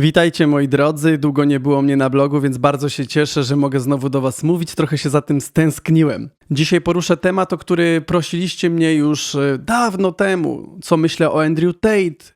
Witajcie moi drodzy, długo nie było mnie na blogu, więc bardzo się cieszę, że mogę znowu do was mówić, trochę się za tym stęskniłem. Dzisiaj poruszę temat, o który prosiliście mnie już e, dawno temu, co myślę o Andrew Tate,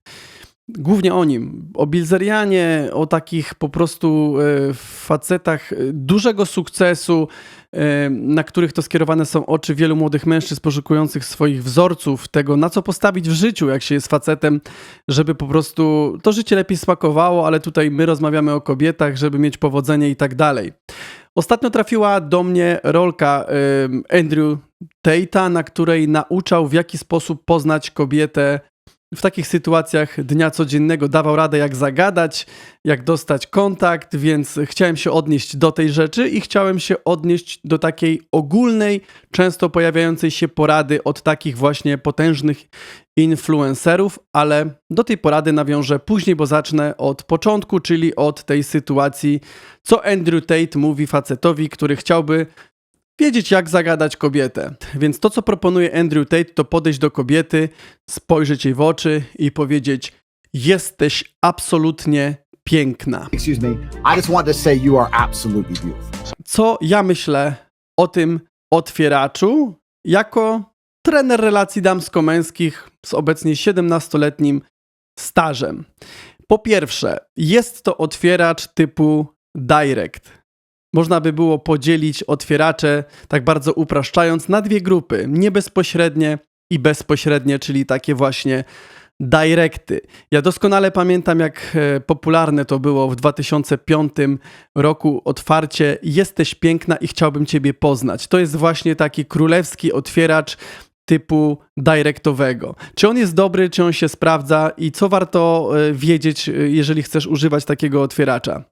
głównie o nim, o Bilzerianie, o takich po prostu e, facetach e, dużego sukcesu, e, na których to skierowane są oczy wielu młodych mężczyzn poszukujących swoich wzorców, tego na co postawić w życiu, jak się jest facetem, żeby po prostu to życie lepiej smakowało, ale tutaj my rozmawiamy o kobietach, żeby mieć powodzenie i tak dalej. Ostatnio trafiła do mnie rolka Andrew Tate'a, na której nauczał w jaki sposób poznać kobietę w takich sytuacjach dnia codziennego dawał radę, jak zagadać, jak dostać kontakt, więc chciałem się odnieść do tej rzeczy i chciałem się odnieść do takiej ogólnej, często pojawiającej się porady od takich właśnie potężnych influencerów, ale do tej porady nawiążę później, bo zacznę od początku, czyli od tej sytuacji, co Andrew Tate mówi facetowi, który chciałby wiedzieć, jak zagadać kobietę. Więc to, co proponuje Andrew Tate, to podejść do kobiety, spojrzeć jej w oczy i powiedzieć: Jesteś absolutnie piękna. excuse me. I just want to say you are absolutely beautiful. Co ja myślę o tym otwieraczu jako trener relacji damsko-męskich z obecnie 17-letnim stażem? Po pierwsze, jest to otwieracz typu direct. Można by było podzielić otwieracze, tak bardzo upraszczając, na dwie grupy: niebezpośrednie i bezpośrednie, czyli takie właśnie directy. Ja doskonale pamiętam, jak e, popularne to było w 2005 roku otwarcie Jesteś piękna i chciałbym Ciebie poznać. To jest właśnie taki królewski otwieracz typu directowego. Czy on jest dobry, czy on się sprawdza i co warto e, wiedzieć, e, jeżeli chcesz używać takiego otwieracza?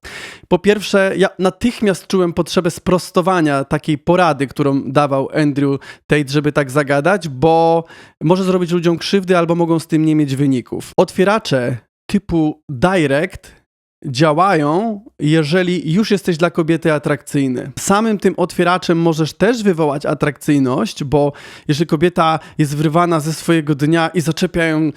Po pierwsze, ja natychmiast czułem potrzebę sprostowania takiej porady, którą dawał Andrew Tate, żeby tak zagadać, bo może zrobić ludziom krzywdy albo mogą z tym nie mieć wyników. Otwieracze typu direct działają, jeżeli już jesteś dla kobiety atrakcyjny. Samym tym otwieraczem możesz też wywołać atrakcyjność, bo jeżeli kobieta jest wyrwana ze swojego dnia i zaczepia ją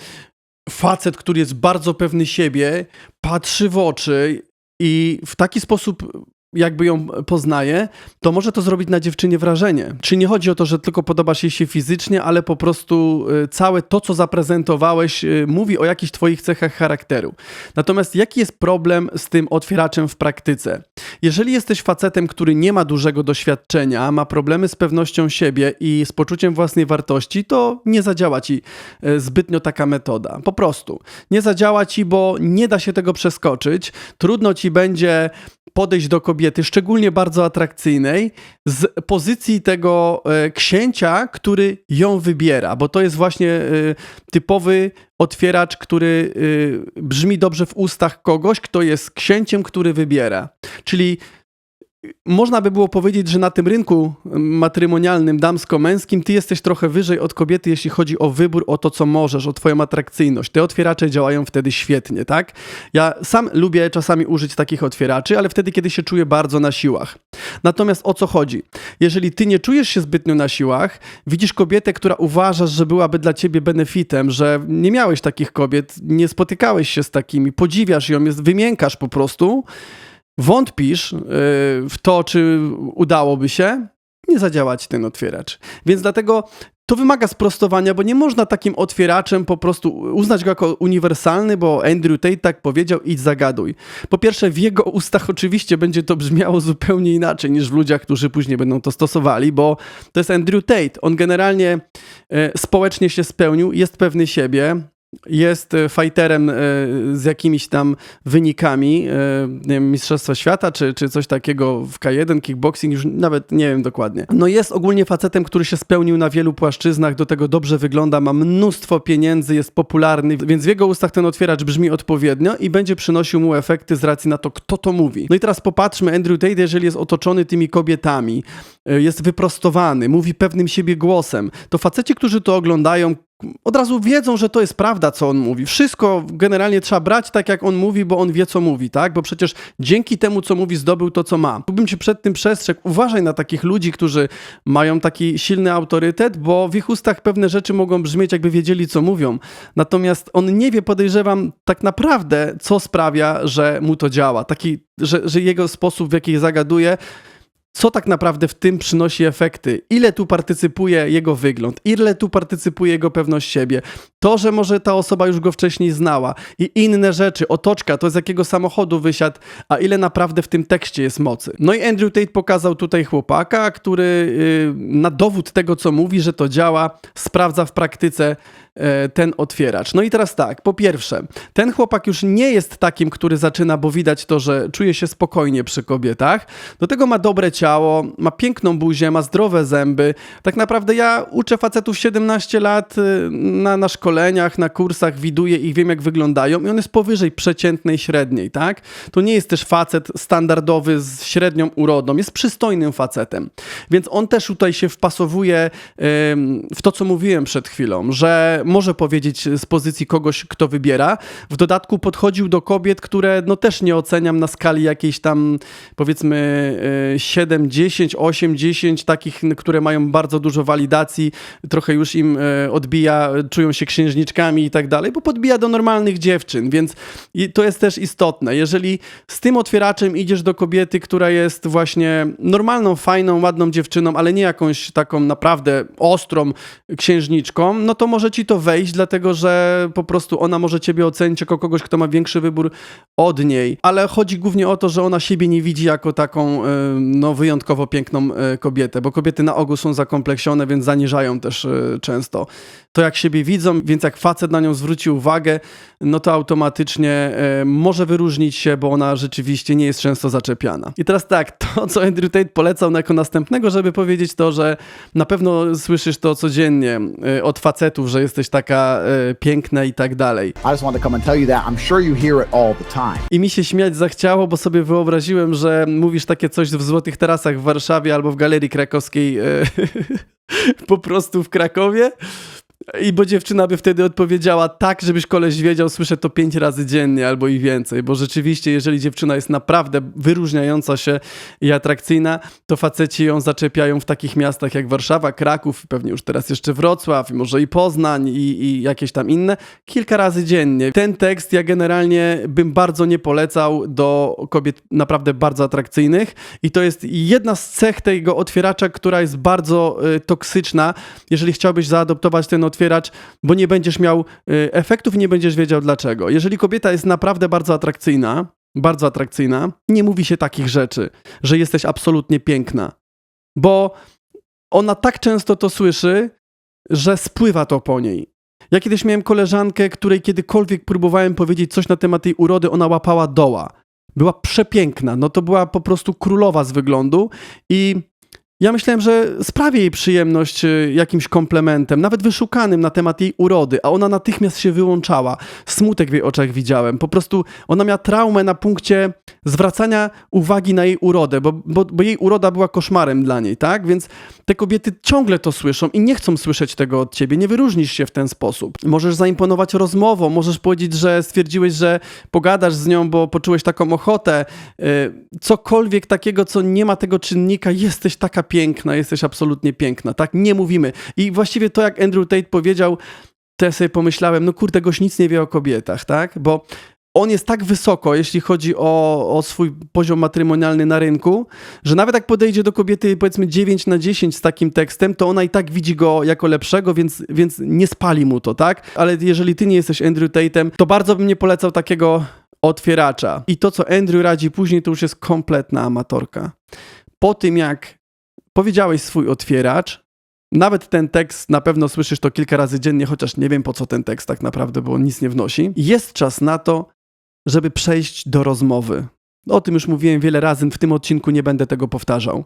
facet, który jest bardzo pewny siebie, patrzy w oczy i w taki sposób jakby ją poznaje, to może to zrobić na dziewczynie wrażenie. Czy nie chodzi o to, że tylko podobasz jej się fizycznie, ale po prostu y, całe to, co zaprezentowałeś, y, mówi o jakichś twoich cechach charakteru. Natomiast jaki jest problem z tym otwieraczem w praktyce? Jeżeli jesteś facetem, który nie ma dużego doświadczenia, ma problemy z pewnością siebie i z poczuciem własnej wartości, to nie zadziała ci y, zbytnio taka metoda. Po prostu. Nie zadziała ci, bo nie da się tego przeskoczyć. Trudno ci będzie podejść do kobiety, szczególnie bardzo atrakcyjnej, z pozycji tego e, księcia, który ją wybiera, bo to jest właśnie e, typowy otwieracz, który e, brzmi dobrze w ustach kogoś, kto jest księciem, który wybiera. Czyli można by było powiedzieć, że na tym rynku matrymonialnym, damsko-męskim, ty jesteś trochę wyżej od kobiety, jeśli chodzi o wybór, o to, co możesz, o twoją atrakcyjność. Te otwieracze działają wtedy świetnie, tak? Ja sam lubię czasami użyć takich otwieraczy, ale wtedy, kiedy się czuję bardzo na siłach. Natomiast o co chodzi? Jeżeli ty nie czujesz się zbytnio na siłach, widzisz kobietę, która uważasz, że byłaby dla ciebie benefitem, że nie miałeś takich kobiet, nie spotykałeś się z takimi, podziwiasz ją, jest, wymiękasz po prostu, wątpisz yy, w to, czy udałoby się, nie zadziała ci ten otwieracz. Więc dlatego to wymaga sprostowania, bo nie można takim otwieraczem po prostu uznać go jako uniwersalny, bo Andrew Tate tak powiedział, idź zagaduj. Po pierwsze, w jego ustach oczywiście będzie to brzmiało zupełnie inaczej niż w ludziach, którzy później będą to stosowali, bo to jest Andrew Tate. On generalnie e, społecznie się spełnił, jest pewny siebie, jest e, fighterem e, z jakimiś tam wynikami, e, wiem, Mistrzostwa Świata czy, czy coś takiego w K1, kickboxing, już nawet nie wiem dokładnie. No jest ogólnie facetem, który się spełnił na wielu płaszczyznach, do tego dobrze wygląda, ma mnóstwo pieniędzy, jest popularny, więc w jego ustach ten otwieracz brzmi odpowiednio i będzie przynosił mu efekty z racji na to, kto to mówi. No i teraz popatrzmy, Andrew Tate, jeżeli jest otoczony tymi kobietami, jest wyprostowany, mówi pewnym siebie głosem, to faceci, którzy to oglądają, od razu wiedzą, że to jest prawda, co on mówi. Wszystko generalnie trzeba brać tak, jak on mówi, bo on wie, co mówi, tak? Bo przecież dzięki temu, co mówi, zdobył to, co ma. Tu bym przed tym przestrzegł. Uważaj na takich ludzi, którzy mają taki silny autorytet, bo w ich ustach pewne rzeczy mogą brzmieć, jakby wiedzieli, co mówią. Natomiast on nie wie, podejrzewam, tak naprawdę, co sprawia, że mu to działa. Taki, że, że jego sposób, w jaki zagaduje, co tak naprawdę w tym przynosi efekty, ile tu partycypuje jego wygląd, ile tu partycypuje jego pewność siebie, to, że może ta osoba już go wcześniej znała i inne rzeczy, otoczka, to z jakiego samochodu wysiadł, a ile naprawdę w tym tekście jest mocy. No i Andrew Tate pokazał tutaj chłopaka, który yy, na dowód tego, co mówi, że to działa, sprawdza w praktyce ten otwieracz. No i teraz tak, po pierwsze, ten chłopak już nie jest takim, który zaczyna, bo widać to, że czuje się spokojnie przy kobietach. Do tego ma dobre ciało, ma piękną buzię, ma zdrowe zęby. Tak naprawdę ja uczę facetów 17 lat y, na, na szkoleniach, na kursach, widuję ich, wiem jak wyglądają i on jest powyżej przeciętnej średniej, tak? To nie jest też facet standardowy z średnią urodą, jest przystojnym facetem. Więc on też tutaj się wpasowuje w to, co mówiłem przed chwilą, że może powiedzieć z pozycji kogoś, kto wybiera. W dodatku podchodził do kobiet, które no też nie oceniam na skali jakiejś tam powiedzmy y, 7, 10, 8, 10, takich, które mają bardzo dużo walidacji, trochę już im y, odbija, czują się księżniczkami i tak dalej, bo podbija do normalnych dziewczyn, więc to jest też istotne. Jeżeli z tym otwieraczem idziesz do kobiety, która jest właśnie normalną, fajną, ładną dziewczyną, ale nie jakąś taką naprawdę ostrą księżniczką, no to może ci to wejść, dlatego że po prostu ona może ciebie ocenić jako kogoś, kto ma większy wybór od niej. Ale chodzi głównie o to, że ona siebie nie widzi jako taką y, no, wyjątkowo piękną y, kobietę, bo kobiety na ogół są zakompleksione, więc zaniżają też y, często to, jak siebie widzą, więc jak facet na nią zwróci uwagę, no to automatycznie może wyróżnić się, bo ona rzeczywiście nie jest często zaczepiana. I teraz tak, to co Andrew Tate polecał jako następnego, żeby powiedzieć to, że na pewno słyszysz to codziennie od facetów, że jesteś taka e, piękna i tak dalej. I just wanted to come and tell you that. I'm sure you hear it all the time. I mi się śmiać zachciało, bo sobie wyobraziłem, że mówisz takie coś w Złotych Tarasach w Warszawie albo w Galerii Krakowskiej e, po prostu w Krakowie. I bo dziewczyna by wtedy odpowiedziała tak, żebyś koleś wiedział, słyszę to pięć razy dziennie albo i więcej, bo rzeczywiście, jeżeli dziewczyna jest naprawdę wyróżniająca się i atrakcyjna, to faceci ją zaczepiają w takich miastach jak Warszawa, Kraków, pewnie już teraz jeszcze Wrocław, może i Poznań i, i jakieś tam inne, kilka razy dziennie. Ten tekst ja generalnie bym bardzo nie polecał do kobiet naprawdę bardzo atrakcyjnych i to jest jedna z cech tego otwieracza, która jest bardzo y, toksyczna, jeżeli chciałbyś zaadoptować ten otwieracz, bo nie będziesz miał y, efektów i nie będziesz wiedział dlaczego. Jeżeli kobieta jest naprawdę bardzo atrakcyjna, bardzo atrakcyjna, nie mówi się takich rzeczy, że jesteś absolutnie piękna, bo ona tak często to słyszy, że spływa to po niej. Ja kiedyś miałem koleżankę, której kiedykolwiek próbowałem powiedzieć coś na temat tej urody, ona łapała doła. Była przepiękna, no to była po prostu królowa z wyglądu i ja myślałem, że sprawię jej przyjemność y, jakimś komplementem, nawet wyszukanym na temat jej urody, a ona natychmiast się wyłączała. Smutek w jej oczach widziałem. Po prostu ona miała traumę na punkcie zwracania uwagi na jej urodę, bo, bo, bo jej uroda była koszmarem dla niej, tak? Więc te kobiety ciągle to słyszą i nie chcą słyszeć tego od ciebie. Nie wyróżnisz się w ten sposób. Możesz zaimponować rozmową, możesz powiedzieć, że stwierdziłeś, że pogadasz z nią, bo poczułeś taką ochotę. Y, Cokolwiek takiego, co nie ma tego czynnika, jesteś taka piękna, jesteś absolutnie piękna, tak? Nie mówimy. I właściwie to, jak Andrew Tate powiedział, to ja sobie pomyślałem, no kurde, goś nic nie wie o kobietach, tak? Bo on jest tak wysoko, jeśli chodzi o, o swój poziom matrymonialny na rynku, że nawet jak podejdzie do kobiety powiedzmy 9 na 10 z takim tekstem, to ona i tak widzi go jako lepszego, więc, więc nie spali mu to, tak? Ale jeżeli ty nie jesteś Andrew Tatem, to bardzo bym nie polecał takiego otwieracza. I to, co Andrew radzi później, to już jest kompletna amatorka. Po tym, jak powiedziałeś swój otwieracz, nawet ten tekst, na pewno słyszysz to kilka razy dziennie, chociaż nie wiem po co ten tekst tak naprawdę, bo on nic nie wnosi. Jest czas na to, żeby przejść do rozmowy. O tym już mówiłem wiele razy, w tym odcinku nie będę tego powtarzał.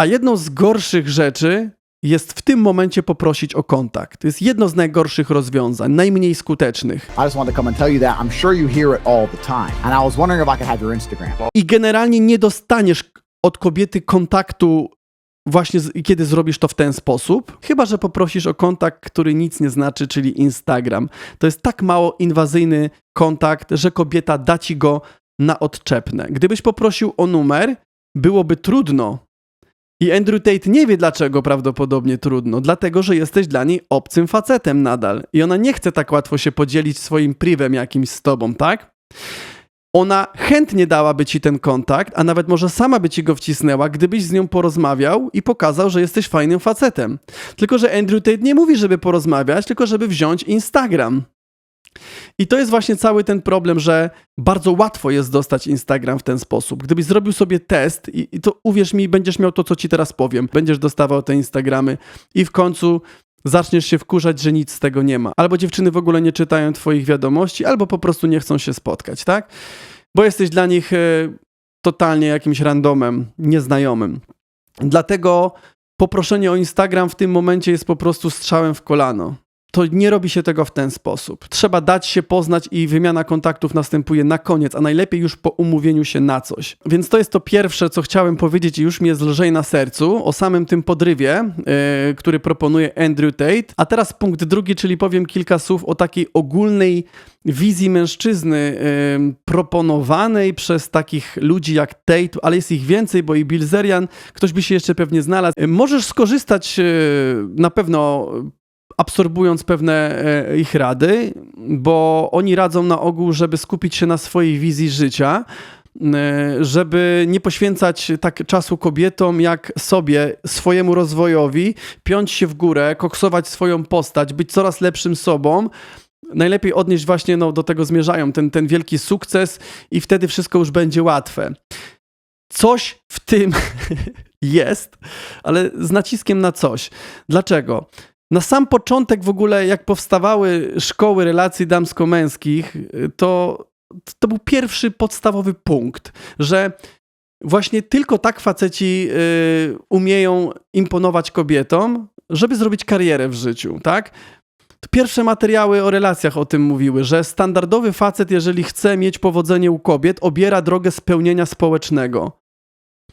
A jedną z gorszych rzeczy jest w tym momencie poprosić o kontakt. To jest jedno z najgorszych rozwiązań, najmniej skutecznych. I generalnie nie dostaniesz od kobiety kontaktu właśnie z, kiedy zrobisz to w ten sposób, chyba że poprosisz o kontakt, który nic nie znaczy, czyli Instagram. To jest tak mało inwazyjny kontakt, że kobieta da ci go na odczepne. Gdybyś poprosił o numer, byłoby trudno. I Andrew Tate nie wie dlaczego prawdopodobnie trudno. Dlatego, że jesteś dla niej obcym facetem nadal. I ona nie chce tak łatwo się podzielić swoim privem jakimś z tobą, tak? Ona chętnie dałaby ci ten kontakt, a nawet może sama by ci go wcisnęła, gdybyś z nią porozmawiał i pokazał, że jesteś fajnym facetem. Tylko, że Andrew Tate nie mówi, żeby porozmawiać, tylko żeby wziąć Instagram. I to jest właśnie cały ten problem, że bardzo łatwo jest dostać Instagram w ten sposób. Gdybyś zrobił sobie test, i, i to uwierz mi, będziesz miał to, co ci teraz powiem. Będziesz dostawał te Instagramy i w końcu zaczniesz się wkurzać, że nic z tego nie ma. Albo dziewczyny w ogóle nie czytają twoich wiadomości, albo po prostu nie chcą się spotkać, tak? Bo jesteś dla nich e, totalnie jakimś randomem, nieznajomym. Dlatego poproszenie o Instagram w tym momencie jest po prostu strzałem w kolano to nie robi się tego w ten sposób. Trzeba dać się poznać i wymiana kontaktów następuje na koniec, a najlepiej już po umówieniu się na coś. Więc to jest to pierwsze, co chciałem powiedzieć i już mi jest lżej na sercu o samym tym podrywie, yy, który proponuje Andrew Tate. A teraz punkt drugi, czyli powiem kilka słów o takiej ogólnej wizji mężczyzny yy, proponowanej przez takich ludzi jak Tate, ale jest ich więcej, bo i Bilzerian, ktoś by się jeszcze pewnie znalazł. Yy, możesz skorzystać na pewno absorbując pewne e, ich rady, bo oni radzą na ogół, żeby skupić się na swojej wizji życia, e, żeby nie poświęcać tak czasu kobietom jak sobie, swojemu rozwojowi, piąć się w górę, koksować swoją postać, być coraz lepszym sobą. Najlepiej odnieść właśnie, no do tego zmierzają, ten, ten wielki sukces i wtedy wszystko już będzie łatwe. Coś w tym jest, ale z naciskiem na coś. Dlaczego? Na sam początek w ogóle, jak powstawały szkoły relacji damsko-męskich, to, to był pierwszy podstawowy punkt, że właśnie tylko tak faceci y, umieją imponować kobietom, żeby zrobić karierę w życiu, tak? Pierwsze materiały o relacjach o tym mówiły, że standardowy facet, jeżeli chce mieć powodzenie u kobiet, obiera drogę spełnienia społecznego.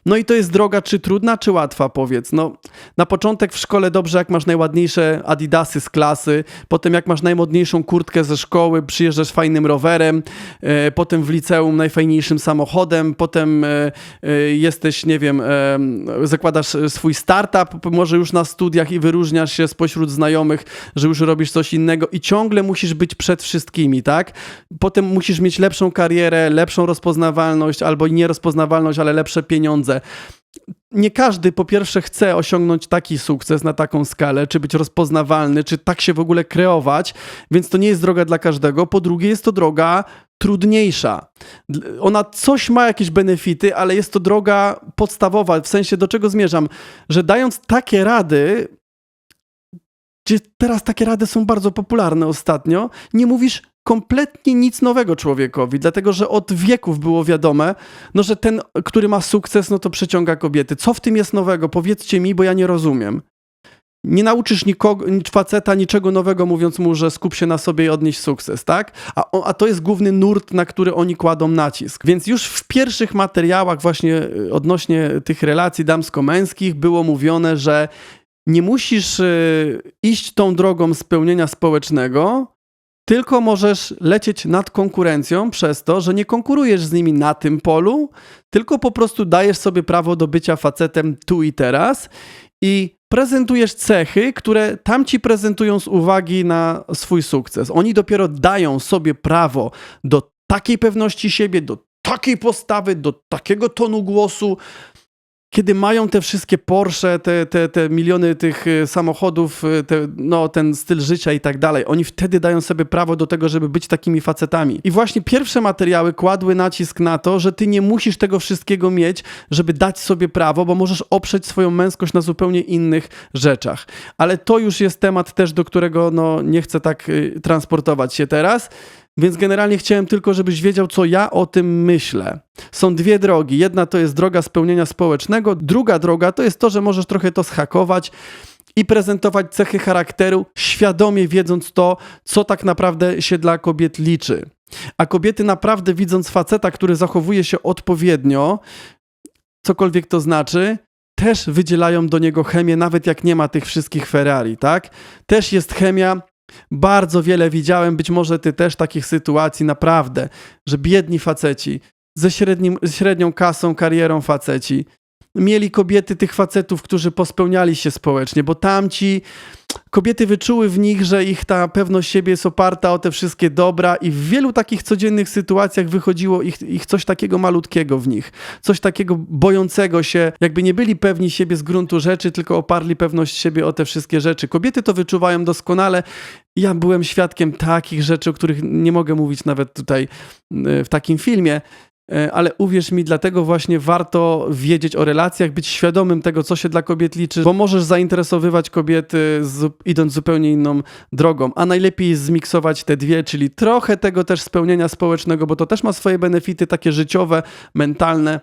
No i to jest droga czy trudna, czy łatwa, powiedz. No, na początek w szkole dobrze, jak masz najładniejsze adidasy z klasy, potem jak masz najmodniejszą kurtkę ze szkoły, przyjeżdżasz fajnym rowerem, e, potem w liceum najfajniejszym samochodem, potem e, e, jesteś, nie wiem, e, zakładasz swój startup, może już na studiach i wyróżniasz się spośród znajomych, że już robisz coś innego i ciągle musisz być przed wszystkimi, tak? Potem musisz mieć lepszą karierę, lepszą rozpoznawalność, albo nie rozpoznawalność, ale lepsze pieniądze nie każdy po pierwsze chce osiągnąć taki sukces na taką skalę, czy być rozpoznawalny, czy tak się w ogóle kreować, więc to nie jest droga dla każdego. Po drugie, jest to droga trudniejsza. Ona coś ma jakieś benefity, ale jest to droga podstawowa. W sensie do czego zmierzam? Że dając takie rady, gdzie teraz takie rady są bardzo popularne ostatnio, nie mówisz kompletnie nic nowego człowiekowi, dlatego że od wieków było wiadome, no, że ten, który ma sukces, no to przyciąga kobiety. Co w tym jest nowego? Powiedzcie mi, bo ja nie rozumiem. Nie nauczysz nikogo, faceta niczego nowego, mówiąc mu, że skup się na sobie i odnieść sukces, tak? A, a to jest główny nurt, na który oni kładą nacisk. Więc już w pierwszych materiałach właśnie y, odnośnie tych relacji damsko-męskich było mówione, że nie musisz y, iść tą drogą spełnienia społecznego, tylko możesz lecieć nad konkurencją przez to, że nie konkurujesz z nimi na tym polu, tylko po prostu dajesz sobie prawo do bycia facetem tu i teraz i prezentujesz cechy, które tamci prezentują z uwagi na swój sukces. Oni dopiero dają sobie prawo do takiej pewności siebie, do takiej postawy, do takiego tonu głosu, kiedy mają te wszystkie Porsche, te, te, te miliony tych y, samochodów, y, te, no, ten styl życia i tak dalej, oni wtedy dają sobie prawo do tego, żeby być takimi facetami. I właśnie pierwsze materiały kładły nacisk na to, że ty nie musisz tego wszystkiego mieć, żeby dać sobie prawo, bo możesz oprzeć swoją męskość na zupełnie innych rzeczach. Ale to już jest temat też, do którego no, nie chcę tak y, transportować się teraz. Więc generalnie chciałem tylko, żebyś wiedział, co ja o tym myślę. Są dwie drogi. Jedna to jest droga spełnienia społecznego, druga droga to jest to, że możesz trochę to schakować i prezentować cechy charakteru, świadomie wiedząc to, co tak naprawdę się dla kobiet liczy. A kobiety naprawdę widząc faceta, który zachowuje się odpowiednio, cokolwiek to znaczy, też wydzielają do niego chemię, nawet jak nie ma tych wszystkich Ferrari, tak? Też jest chemia. Bardzo wiele widziałem, być może ty też takich sytuacji, naprawdę, że biedni faceci ze średnim, średnią kasą, karierą faceci. Mieli kobiety tych facetów, którzy pospełniali się społecznie, bo tamci kobiety wyczuły w nich, że ich ta pewność siebie jest oparta o te wszystkie dobra i w wielu takich codziennych sytuacjach wychodziło ich, ich coś takiego malutkiego w nich, coś takiego bojącego się, jakby nie byli pewni siebie z gruntu rzeczy, tylko oparli pewność siebie o te wszystkie rzeczy. Kobiety to wyczuwają doskonale. Ja byłem świadkiem takich rzeczy, o których nie mogę mówić nawet tutaj y, w takim filmie, ale uwierz mi, dlatego właśnie warto wiedzieć o relacjach, być świadomym tego, co się dla kobiet liczy, bo możesz zainteresowywać kobiety zu- idąc zupełnie inną drogą. A najlepiej zmiksować te dwie, czyli trochę tego też spełnienia społecznego, bo to też ma swoje benefity takie życiowe, mentalne.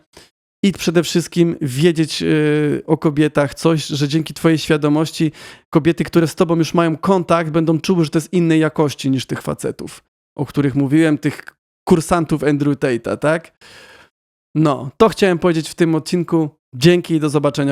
I przede wszystkim wiedzieć yy, o kobietach coś, że dzięki Twojej świadomości kobiety, które z Tobą już mają kontakt, będą czuły, że to jest innej jakości niż tych facetów, o których mówiłem, tych kursantów Andrew Tate'a, tak? No, to chciałem powiedzieć w tym odcinku. Dzięki i do zobaczenia.